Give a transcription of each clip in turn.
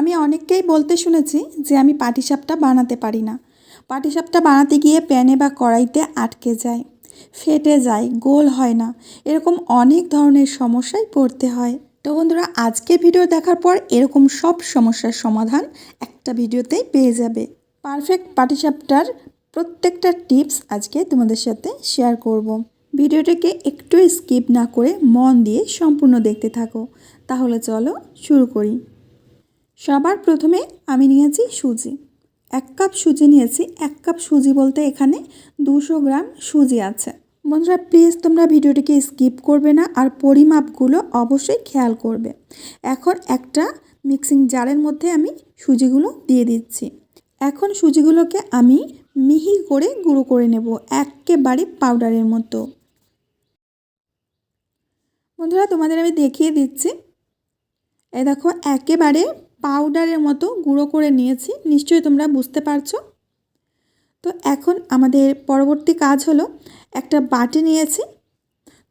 আমি অনেককেই বলতে শুনেছি যে আমি পাটিসাপটা বানাতে পারি না। পাটিসাপটা বানাতে গিয়ে প্যানে বা কড়াইতে আটকে যায়, ফেটে যায়, গোল হয় না। এরকম অনেক ধরনের সমস্যায় পড়তে হয়। তো বন্ধুরা আজকে ভিডিও দেখার পর এরকম সব সমস্যার সমাধান একটা ভিডিওতেই পেয়ে যাবে। পারফেক্ট পাটিসাপটার প্রত্যেকটা টিপস আজকে তোমাদের সাথে শেয়ার করব। ভিডিওটাকে একটু স্কিপ না করে মন দিয়ে সম্পূর্ণ দেখতে থাকো। তাহলে চলো শুরু করি। সবার প্রথমে আমি নিয়েছি সুজি। এক কাপ সুজি নিয়েছি, এক কাপ সুজি বলতে এখানে দুশো গ্রাম সুজি আছে। বন্ধুরা প্লিজ তোমরা ভিডিওটিকে স্কিপ করবে না, আর পরিমাপগুলো অবশ্যই খেয়াল করবে। এখন একটা মিক্সিং জারের মধ্যে আমি সুজিগুলো দিয়ে দিচ্ছি। এখন সুজিগুলোকে আমি মিহি করে গুঁড়ো করে নেব, একেবারে পাউডারের মতো। বন্ধুরা, তোমাদের আমি দেখিয়ে দিচ্ছি। এই দেখো, একেবারে পাউডারের মতো গুঁড়ো করে নিয়েছি, নিশ্চয়ই তোমরা বুঝতে পারছ। তো এখন আমাদের পরবর্তী কাজ হলো একটা বাটি নিয়েছি।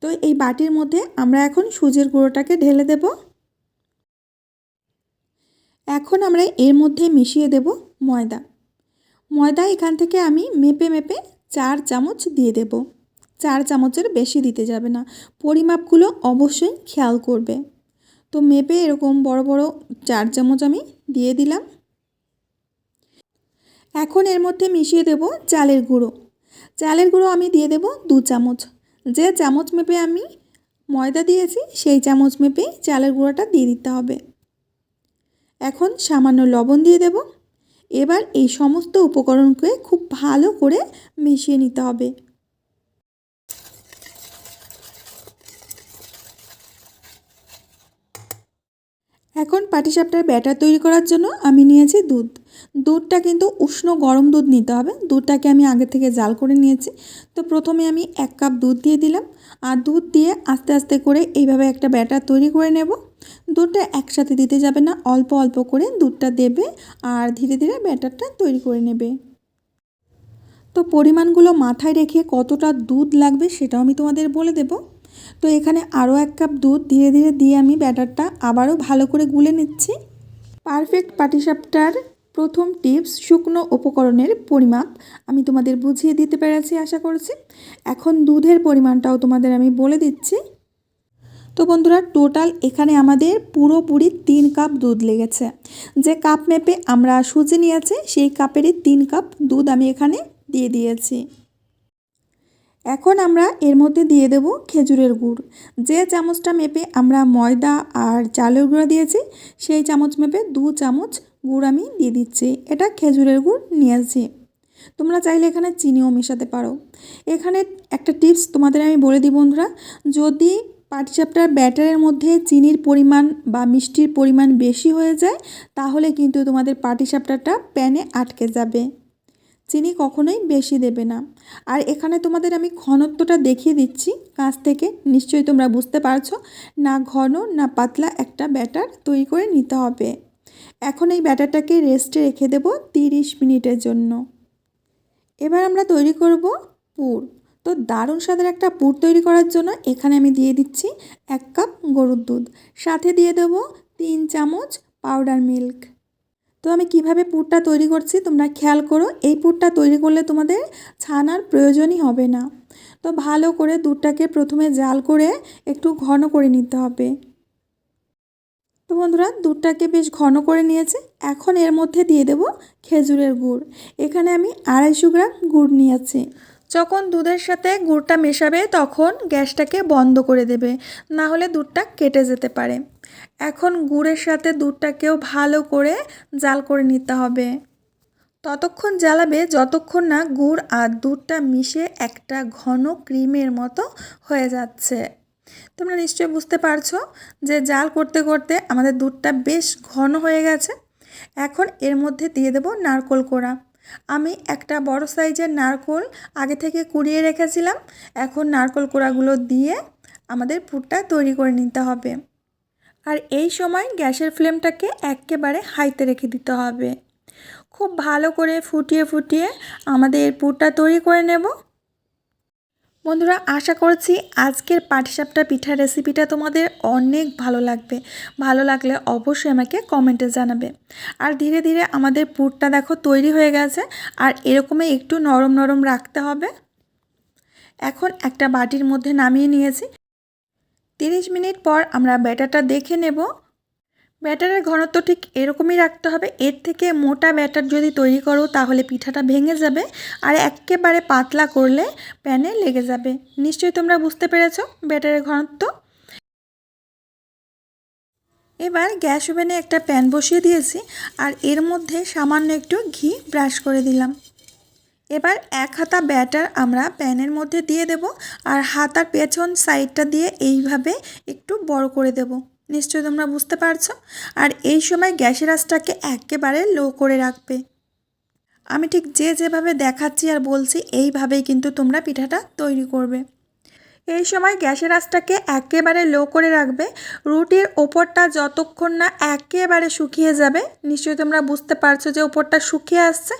তো এই বাটির মধ্যে আমরা এখন সুজির গুঁড়োটাকে ঢেলে দেব। এখন আমরা এর মধ্যে মিশিয়ে দেব ময়দা। ময়দা এখান থেকে আমি মেপে মেপে চার চামচ দিয়ে দেব। চার চামচের বেশি দিতে যাবে না। পরিমাপগুলো অবশ্যই খেয়াল করবে। তো মেপে এরকম বড় বড় চার চামচ আমি দিয়ে দিলাম। এখন এর মধ্যে মিশিয়ে দেব চালের গুঁড়ো। চালের গুঁড়ো আমি দিয়ে দেব দু চামচ। যে চামচ মেপে আমি ময়দা দিয়েছি, সেই চামচ মেপে চালের গুঁড়োটা দিয়ে দিতে হবে। এখন সামান্য লবণ দিয়ে দেব। এবার এই সমস্ত উপকরণকে খুব ভালো করে মিশিয়ে নিতে হবে। এখন পাটিসাপটার ব্যাটার তৈরি করার জন্য আমি নিয়েছি দুধ। দুধটা কিন্তু উষ্ণ গরম দুধ নিতে হবে। দুধটাকে আমি আগে থেকে জাল করে নিয়েছি। তো প্রথমে আমি এক কাপ দুধ দিয়ে দিলাম। আর দুধ দিয়ে আস্তে আস্তে করে এইভাবে একটা ব্যাটার তৈরি করে নেব। দুধটা একসাথে দিতে যাবে না, অল্প অল্প করে দুধটা দেবে আর ধীরে ধীরে ব্যাটারটা তৈরি করে নেবে। তো পরিমাণগুলো মাথায় রেখে কতটা দুধ লাগবে সেটাও আমি তোমাদের বলে দেবো। তো এখানে আরও এক কাপ দুধ ধীরে ধীরে দিয়ে আমি ব্যাটারটা আবারও ভালো করে গুলে নিচ্ছি। পারফেক্ট পাটিসাপটার প্রথম টিপস শুকনো উপকরণের পরিমাপ আমি তোমাদের বুঝিয়ে দিতে পেরেছি, আশা করছি। এখন দুধের পরিমাণটাও তোমাদের আমি বলে দিচ্ছি। তো বন্ধুরা, টোটাল এখানে আমাদের পুরোপুরি তিন কাপ দুধ লেগেছে। যে কাপ মেপে আমরা সুজি নিয়েছি, সেই কাপেরই তিন কাপ দুধ আমি এখানে দিয়ে দিয়েছি। এখন আমরা এর মধ্যে দিয়ে দেব খেজুরের গুড়। যে চামচটা মেপে আমরা ময়দা আর চালের গুঁড়া দিয়েছি, সেই চামচ মেপে দু চামচ গুড় আমি দিয়ে দিচ্ছি। এটা খেজুরের গুড় নিয়েছি তোমরা চাইলে এখানে চিনিও মেশাতে পারো। এখানে একটা টিপস তোমাদের আমি বলে দিই বন্ধুরা, যদি পাটিসাপটার ব্যাটারের মধ্যে চিনির পরিমাণ বা মিষ্টির পরিমাণ বেশি হয়ে যায়, তাহলে কিন্তু তোমাদের পাটিসাপটাটা প্যানে আটকে যাবে। চিনি কখনোই বেশি দেবে না। আর এখানে তোমাদের আমি ঘনত্বটা দেখিয়ে দিচ্ছি কাছ থেকে, নিশ্চয়ই তোমরা বুঝতে পারছ, না ঘন, না পাতলা একটা ব্যাটার তৈরি করে নিতে হবে। এখন এই ব্যাটারটাকে রেস্টে রেখে দেব তিরিশ মিনিটের জন্য। এবার আমরা তৈরি করব পুর। তো দারুণ স্বাদের একটা পুর তৈরি করার জন্য এখানে আমি দিয়ে দিচ্ছি এক কাপ গরুর দুধ। সাথে দিয়ে দেব তিন চামচ পাউডার মিল্ক তো আমি কীভাবে পুরটা তৈরি করছি তোমরা খেয়াল করো। এই পুরটা তৈরি করলে তোমাদের ছানার প্রয়োজনই হবে না। তো ভালো করে দুধটাকে প্রথমে জাল করে একটু ঘন করে নিতে হবে। তো বন্ধুরা, দুধটাকে বেশ ঘন করে নিয়েছে। এখন এর মধ্যে দিয়ে দেব খেজুরের গুড়। এখানে আমি আড়াইশো গ্রাম গুড় নিয়েছি। যখন দুধের সাথে গুড়টা মেশাবে, তখন গ্যাসটাকে বন্ধ করে দেবে। না হলে দুধটা কেটে যেতে পারে। এখন গুড়ের সাথে দুধটাকেও ভালো করে জাল করে নিতে হবে। ততক্ষণ জ্বালাবে যতক্ষণ না গুড় আর দুধটা মিশে একটা ঘন ক্রিমের মতো হয়ে যাচ্ছে। তোমরা নিশ্চয়ই বুঝতে পারছ যে জাল করতে করতে আমাদের দুধটা বেশ ঘন হয়ে গেছে। এখন এর মধ্যে দিয়ে দেবো নারকোল কোড়া। আমি একটা বড় সাইজের নারকোল আগে থেকে কুড়িয়ে রেখেছিলাম। এখন নারকোল কোড়াগুলো দিয়ে আমাদের পুরটা তৈরি করে নিতে হবে। আর এই সময় গ্যাসের ফ্লেমটাকে একেবারে হাইতে রেখে দিতে হবে। খুব ভালো করে ফুটিয়ে ফুটিয়ে আমাদের পুরটা তৈরি করে নেব। বন্ধুরা, আশা করছি আজকের পাটিসাপটা পিঠার রেসিপিটা তোমাদের অনেক ভালো লাগবে। ভালো লাগলে অবশ্যই আমাকে কমেন্টে জানাবে। আর ধীরে ধীরে আমাদের পুরটা দেখো তৈরি হয়ে গেছে, আর এরকমই একটু নরম নরম রাখতে হবে। এখন একটা বাটির মধ্যে নামিয়ে নিয়েছি। তিরিশ মিনিট পর আমরা ব্যাটারটা দেখে নেব। ব্যাটারের ঘনত্ব ঠিক এরকমই রাখতে হবে। এর থেকে মোটা ব্যাটার যদি তৈরি করো, তাহলে পিঠাটা ভেঙে যাবে আর একেবারে পাতলা করলে প্যানে লেগে যাবে। নিশ্চয়ই তোমরা বুঝতে পেরেছ ব্যাটারের ঘনত্ব? এবার গ্যাস ওভেনে একটা প্যান বসিয়ে দিয়েছি আর এর মধ্যে সামান্য একটু ঘি ব্রাশ করে দিলাম। এবার এক হাতা ব্যাটার আমরা প্যানের মধ্যে দিয়ে দেব আর হাতার পেছন সাইডটা দিয়ে এইভাবে একটু বড় করে দেব। নিশ্চয়ই তোমরা বুঝতে পারছ। আর এই সময় গ্যাসের আঁচটাকে একেবারে লো করে রাখবে। আমি ঠিক যে যেভাবে দেখাচ্ছি আর বলছি, এইভাবেই কিন্তু তোমরা পিঠাটা তৈরি করবে। এই সময় গ্যাসের আঁচটাকে একেবারে লো করে রাখবে। রুটির ওপরটা যতক্ষণ না একেবারে শুকিয়ে যাবে, নিশ্চয়ই তোমরা বুঝতে পারছ যে ওপরটা শুকিয়ে আসছে,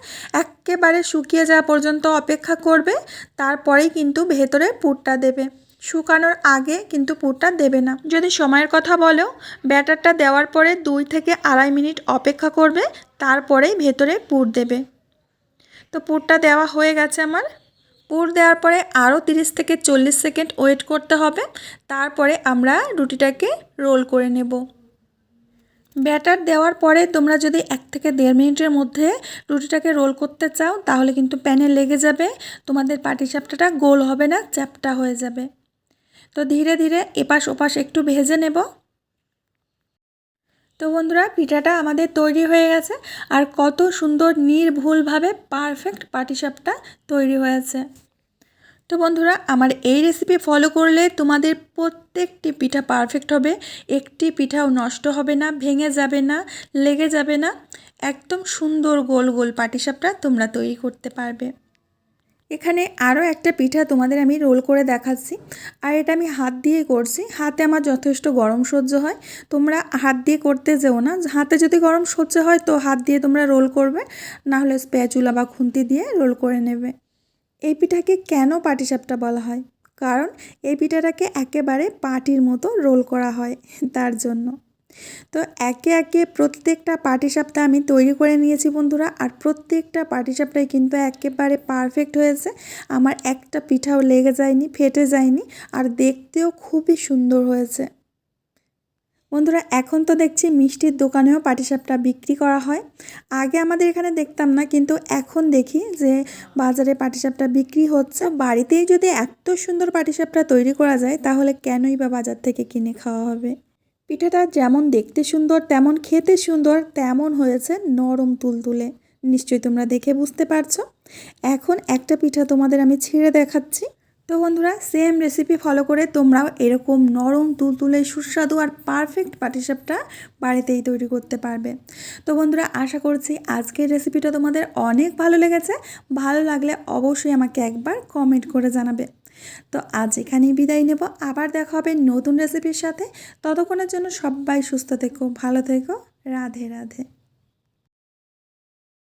একেবারে শুকিয়ে যাওয়া পর্যন্ত অপেক্ষা করবে, তারপরেই কিন্তু ভেতরে পুরটা দেবে। শুকানোর আগে কিন্তু পুরটা দেবে না। যদি সময়ের কথা বলো, ব্যাটারটা দেওয়ার পরে দুই থেকে আড়াই মিনিট অপেক্ষা করবে, তারপরেই ভেতরে পুর দেবে। তো পুরটা দেওয়া হয়ে গেছে আমার। পুর দেওয়ার পরে আরও তিরিশ থেকে চল্লিশ সেকেন্ড ওয়েট করতে হবে, তারপরে আমরা রুটিটাকে রোল করে নেব। ব্যাটার দেওয়ার পরে তোমরা যদি এক থেকে দেড় মিনিটের মধ্যে রুটিটাকে রোল করতে চাও, তাহলে কিন্তু প্যানে লেগে যাবে, তোমাদের পাটি পাটিসাপটাটা গোল হবে না, চ্যাপটা হয়ে যাবে। তো ধীরে ধীরে এপাশ ওপাশ একটু ভেজে নেব। তো বন্ধুরা, পিঠাটা আমাদের তৈরি হয়ে গেছে আর কত সুন্দর নির্ভুলভাবে পারফেক্ট পাটিসাপটা তৈরি হয়েছে। তো বন্ধুরা, আমার এই রেসিপি ফলো করলে তোমাদের প্রত্যেকটি পিঠা পারফেক্ট হবে। একটি পিঠাও নষ্ট হবে না, ভেঙে যাবে না, লেগে যাবে না। একদম সুন্দর গোল গোল পাটিসাপটা তোমরা তৈরি করতে পারবে। এখানে আরও একটা পিঠা তোমাদের আমি রোল করে দেখাচ্ছি। আর এটা আমি হাত দিয়ে করছি। হাতে আমার যথেষ্ট গরম সহ্য হয়। তোমরা হাত দিয়ে করতে যেও না। হাতে যদি গরম সহ্য হয় তো হাত দিয়ে তোমরা রোল করবে। না হলে স্প্যাচুলা বা খুন্তি দিয়ে রোল করে নেবে। এই পিঠাকে কেন পাটিসাপটা বলা হয়? কারণ এই পিঠাটাকে একেবারে পাটির মতো রোল করা হয় তার জন্য। তো একে একে প্রত্যেকটা পাটিসাপটা আমি তৈরি করে নিয়েছি বন্ধুরা, আর প্রত্যেকটা পাটিসাপটাই কিন্তু একেবারে পারফেক্ট হয়েছে। আমার একটা পিঠাও লেগে যায়নি, ফেটে যায়নি, আর দেখতেও খুবই সুন্দর হয়েছে। বন্ধুরা, এখন তো দেখছি মিষ্টির দোকানেও পাটিসাপটা বিক্রি করা হয়। আগে আমাদের এখানে দেখতাম না, কিন্তু এখন দেখি যে বাজারে পাটিসাপটা বিক্রি হচ্ছে। বাড়িতেই যদি এত সুন্দর পাটিসাপটা তৈরি করা যায়, তাহলে কেনই বা বাজার থেকে কিনে খাওয়া হবে? পিঠাটা যেমন দেখতে সুন্দর, তেমন খেতে সুন্দর, তেমন হয়েছে নরম তুলতুলে। নিশ্চয়ই তোমরা দেখে বুঝতে পারছ। এখন একটা পিঠা তোমাদের আমি ছিঁড়ে দেখাচ্ছি। তো বন্ধুরা সেম রেসিপি ফলো করে তোমরাও এরকম নরম তুলতুলে, সুস্বাদু আর পারফেক্ট পাটিসাপটা বাড়িতেই তৈরি করতে পারবে। তো বন্ধুরা, আশা করছি আজকের রেসিপিটা তোমাদের অনেক ভালো লেগেছে। ভালো লাগলে অবশ্যই আমাকে একবার কমেন্ট করে জানাবে। তো আজ এখানেই বিদায় নেব। আবার দেখা হবে নতুন রেসিপির সাথে। ততক্ষণের জন্য সবাই সুস্থ থেকো, ভালো থেকো। রাধে রাধে।